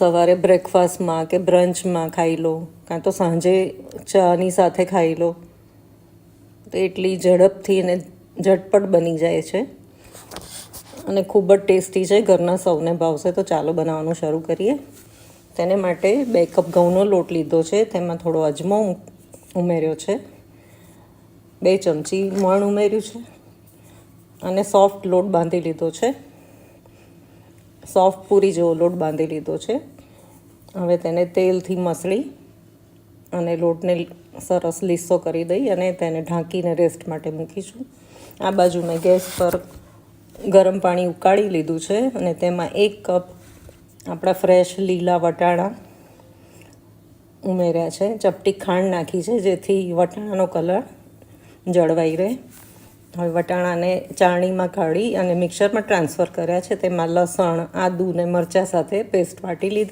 સવારે બ્રેકફાસ્ટમાં કે બ્રંચમાં ખાઈ લો, કાં તો સાંજે ચાની સાથે ખાઈ લો. તો એટલી ઝડપથી અને ઝટપટ બની જાય છે. અને ખૂબ જ ટેસ્ટી છે, ઘરના સૌને ભાવશે તો ચાલો બનાવવાનું શરૂ કરીએ. તેને માટે બે કપ ઘઉંનો લોટ લીધો છે, તેમાં થોડો અજમો ઉમેર્યો છે. બે ચમચી મણ ઉમેર્યું છે. અને સોફ્ટ લોટ બાંધી લીધો છે. સોફ્ટ પૂરી જેવો લોટ બાંધી લીધો છે. હવે તેને તેલથી મસળી અને લોટને સરસ લીસો કરી દઈ અને તેને ઢાંકીને રેસ્ટ માટે મૂકીશું. આ બાજુ મેં ગેસ પર ગરમ પાણી ઉકાળી લીધું છે અને તેમાં એક કપ આપણા ફ્રેશ લીલા વટાણા ઉમેર્યા છે. ચપટી ખાંડ નાખી છે જેથી વટાણાનો કલર જળવાઈ રહે. હવે વટાણાને ચાળણીમાં કાઢી અને મિક્સરમાં ટ્રાન્સફર કર્યા છે. તેમાં લસણ આદુ ને મરચાં સાથે પેસ્ટ વાટી લીધી.